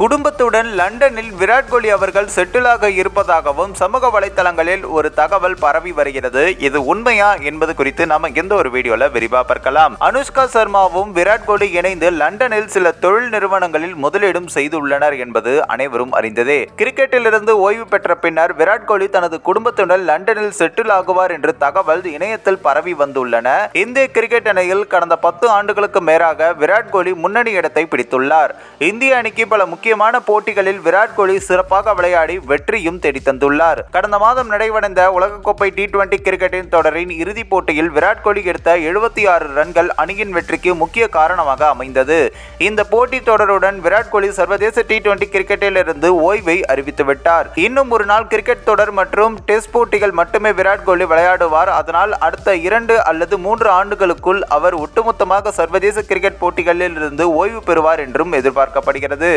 குடும்பத்துடன் லண்டனில் விராட் கோலி அவர்கள் செட்டிலாக இருப்பதாகவும் சமூக வலைத்தளங்களில் ஒரு தகவல் பரவி வருகிறது. இது உண்மையா என்பது குறித்து நாம இந்த ஒரு வீடியோல விரிவா பார்க்கலாம். அனுஷ்கா சர்மாவும் விராட் கோலி இணைந்து லண்டனில் சில தொழில் நிறுவனங்களில் முதலீடும் செய்துள்ளனர் என்பது அனைவரும் அறிந்ததே. கிரிக்கெட்டிலிருந்து ஓய்வு பெற்ற பின்னர் விராட் கோலி தனது குடும்பத்துடன் லண்டனில் செட்டில் ஆகுவார் என்று தகவல் இணையத்தில் பரவி வந்துள்ளன. இந்திய கிரிக்கெட் அணியில் கடந்த பத்து ஆண்டுகளுக்கு மேலாக விராட் கோலி முன்னணி இடத்தை பிடித்துள்ளார். இந்திய அணிக்கு பல முக்கிய முக்கியமான போட்டிகளில் விராட் கோலி சிறப்பாக விளையாடி வெற்றியும் தேடி தந்துள்ளார் கடந்த மாதம் நடைபெறந்த உலகக்கோப்பை டி டுவெண்டி கிரிக்கெட்டின் தொடரின் இறுதிப் போட்டியில் விராட் கோலி எடுத்த எழுபத்தி ஆறு ரன்கள் அணியின் வெற்றிக்கு முக்கிய காரணமாக அமைந்தது. இந்த போட்டி தொடருடன் விராட் கோலி சர்வதேச டி டுவெண்டி கிரிக்கெட்டில் இருந்து ஓய்வை அறிவித்துவிட்டார் இன்னும் ஒரு நாள் கிரிக்கெட் தொடர் மற்றும் டெஸ்ட் போட்டிகள் மட்டுமே விராட் கோலி விளையாடுவார். அதனால் அடுத்த இரண்டு அல்லது மூன்று ஆண்டுகளுக்குள் அவர் ஒட்டுமொத்தமாக சர்வதேச கிரிக்கெட் போட்டிகளில் இருந்து ஓய்வு பெறுவார் என்றும் எதிர்பார்க்கப்படுகிறது.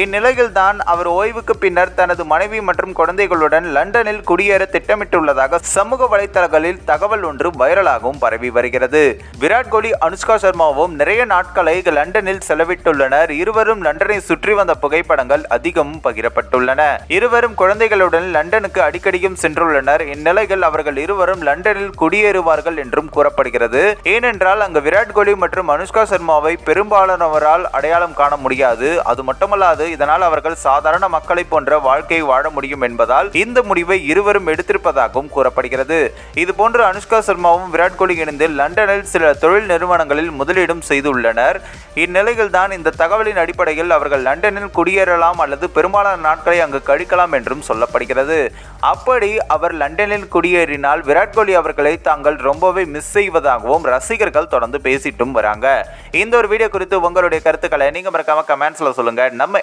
இந்நிலையில் தான் அவர் ஓய்வுக்கு பின்னர் தனது மனைவி மற்றும் குழந்தைகளுடன் லண்டனில் குடியேற திட்டமிட்டுள்ளதாக சமூக வலைத்தளங்களில் தகவல் ஒன்று வைரலாகவும் பரவி வருகிறது. விராட் கோலி அனுஷ்கா சர்மாவும் நிறைய நாட்களை லண்டனில் செலவிட்டுள்ளனர். இருவரும் லண்டனை சுற்றி வந்த புகைப்படங்கள் அதிகமும் பகிரப்பட்டுள்ளன. இருவரும் குழந்தைகளுடன் லண்டனுக்கு அடிக்கடியும் சென்றுள்ளனர். இந்நிலையில் அவர்கள் இருவரும் லண்டனில் குடியேறுவார்கள் என்றும் கூறப்படுகிறது. ஏனென்றால் அங்கு விராட் கோலி மற்றும் அனுஷ்கா சர்மாவை பெரும்பாலானவரால் அடையாளம் காண முடியாது. அது மட்டுமல்லாது இதனால் அவர்கள் சாதாரண மக்களை போன்ற வாழ்க்கையை வாழ முடியும் என்பதால் இந்த முடிவை இருவரும் எடுத்திருப்பதாகவும் கூறப்படுகிறது. இதுபோன்று அனுஷ்கா சர்மாவும் விராட் கோலி இணைந்து லண்டனில் சில தொழில் நிறுவனங்களில் முதலீடும் செய்துள்ளனர். இந்நிலையில் தான் இந்த தகவலின் அடிப்படையில் அவர்கள் லண்டனில் குடியேறலாம் அல்லது பெரும்பாலான நாட்களை அங்கு கழிக்கலாம் என்றும் சொல்லப்படுகிறது. அப்படி அவர் லண்டனில் குடியேறினால் விராட் கோலி அவர்களை தாங்கள் ரொம்பவே மிஸ் செய்வதாகவும் ரசிகர்கள் தொடர்ந்து பேசிட்டும் வராங்க. இந்த ஒரு வீடியோ குறித்து உங்களுடைய கருத்துக்களை நீங்க மறக்காம கமெண்ட்ஸ்ல சொல்லுங்க. நம்ம